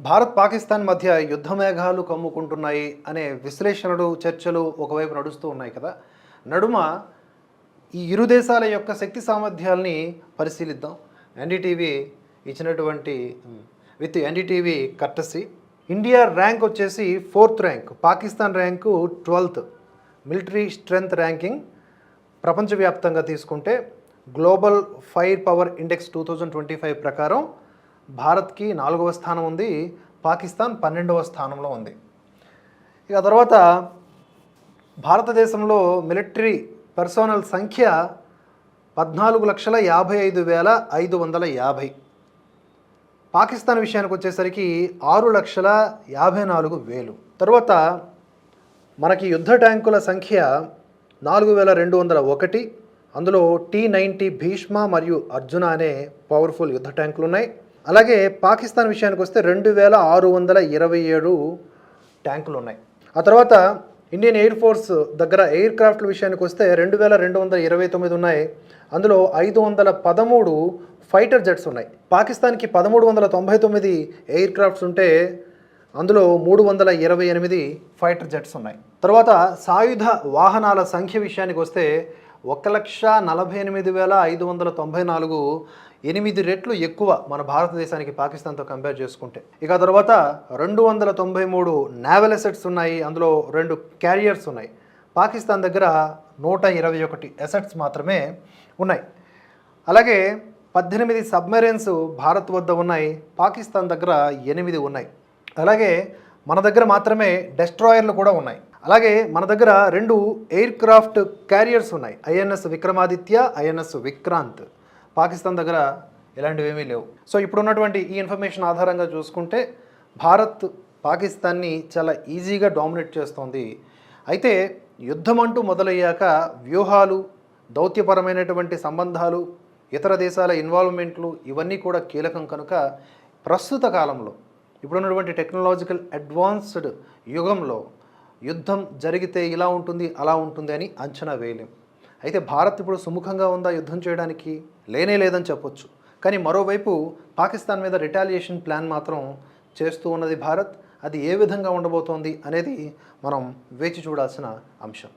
భారత్ పాకిస్తాన్ మధ్య యుద్ధ మేఘాలు కమ్ముకుంటున్నాయి అనే విశ్లేషణలు చర్చలు ఒకవైపు నడుస్తూ ఉన్నాయి కదా. నడుమ ఈ ఇరు దేశాల యొక్క శక్తి సామర్థ్యాల్ని పరిశీలిద్దాం. ఎన్డీటీవీ ఇచ్చినటువంటి విత్ ఎన్డీటీవీ కట్టసి ఇండియా ర్యాంక్ వచ్చేసి fourth rank Pakistan rank twelfth. Military strength ranking ప్రపంచవ్యాప్తంగా తీసుకుంటే global fire power index two thousand twenty five ప్రకారం భారత్కి నాలుగవ స్థానం ఉంది పాకిస్తాన్ పన్నెండవ స్థానంలో ఉంది. ఇక తర్వాత భారతదేశంలో మిలిటరీ పర్సోనల్ సంఖ్య పద్నాలుగు లక్షల యాభై ఐదు వేల ఐదు వందల యాభై. పాకిస్తాన్ విషయానికి వచ్చేసరికి ఆరు లక్షల యాభై నాలుగు వేలు. తర్వాత మనకి యుద్ధ ట్యాంకుల సంఖ్య నాలుగు వేల రెండు వందల ఒకటి. అందులో టీ నైంటీ భీష్మ మరియు అర్జున అనే పవర్ఫుల్ యుద్ధ ట్యాంకులు ఉన్నాయి అలాగే పాకిస్తాన్ విషయానికి వస్తే రెండు వేల ఆరు వందల ఇరవై ఏడు ట్యాంకులు ఉన్నాయి. ఆ తర్వాత ఇండియన్ ఎయిర్ ఫోర్స్ దగ్గర ఎయిర్ క్రాఫ్ట్ల విషయానికి వస్తే రెండు వేల రెండు వందల ఇరవై తొమ్మిది ఉన్నాయి. అందులో ఐదు వందల పదమూడు ఫైటర్ జెట్స్ ఉన్నాయి. పాకిస్తాన్కి పదమూడు వందల తొంభై తొమ్మిది ఎయిర్ క్రాఫ్ట్స్ ఉంటే అందులో మూడు వందల ఇరవై ఎనిమిది ఫైటర్ జెట్స్ ఉన్నాయి. తర్వాత సాయుధ వాహనాల సంఖ్య విషయానికి వస్తే ఒక లక్ష నలభై ఎనిమిది వేల ఐదు వందల తొంభై నాలుగు ఎనిమిది రెట్లు ఎక్కువ మన భారతదేశానికి పాకిస్తాన్తో కంపేర్ చేసుకుంటే. ఇక తర్వాత రెండు వందల తొంభై మూడు నావెల్ ఎసెట్స్ ఉన్నాయి అందులో రెండు క్యారియర్స్ ఉన్నాయి. పాకిస్తాన్ దగ్గర నూట ఇరవై ఒకటి ఎసెట్స్ మాత్రమే ఉన్నాయి. అలాగే పద్దెనిమిది సబ్మెరైన్స్ భారత్ వద్ద ఉన్నాయి పాకిస్తాన్ దగ్గర ఎనిమిది ఉన్నాయి. అలాగే మన దగ్గర మాత్రమే డెస్ట్రాయర్లు కూడా ఉన్నాయి. అలాగే మన దగ్గర రెండు ఎయిర్ క్రాఫ్ట్ క్యారియర్స్ ఉన్నాయి ఐఎన్ఎస్ విక్రమాదిత్య ఐఎన్ఎస్ విక్రాంత్ పాకిస్తాన్ దగ్గర ఇలాంటివి ఏమీ లేవు. సో ఇప్పుడు ఉన్నటువంటి ఈ ఇన్ఫర్మేషన్ ఆధారంగా చూసుకుంటే భారత్ పాకిస్తాన్ని చాలా ఈజీగా డామినేట్ చేస్తోంది. అయితే యుద్ధం అంటూ మొదలయ్యాక వ్యూహాలు దౌత్యపరమైనటువంటి సంబంధాలు ఇతర దేశాల ఇన్వాల్వ్మెంట్లు ఇవన్నీ కూడా కీలకం కనుక ప్రస్తుత కాలంలో ఇప్పుడున్నటువంటి టెక్నాలజికల్ అడ్వాన్స్డ్ యుగంలో యుద్ధం జరిగితే ఇలా ఉంటుంది అలా ఉంటుంది అని అంచనా వేయలేం. అయితే భారత్ ఇప్పుడు సుముఖంగా ఉందా యుద్ధం చేయడానికి? లేనే లేదని చెప్పొచ్చు. కానీ మరోవైపు పాకిస్తాన్ మీద రిటాలియేషన్ ప్లాన్ మాత్రం చేస్తూ ఉన్నది భారత్. అది ఏ విధంగా ఉండబోతోంది అనేది మనం వేచి చూడాల్సిన అంశం.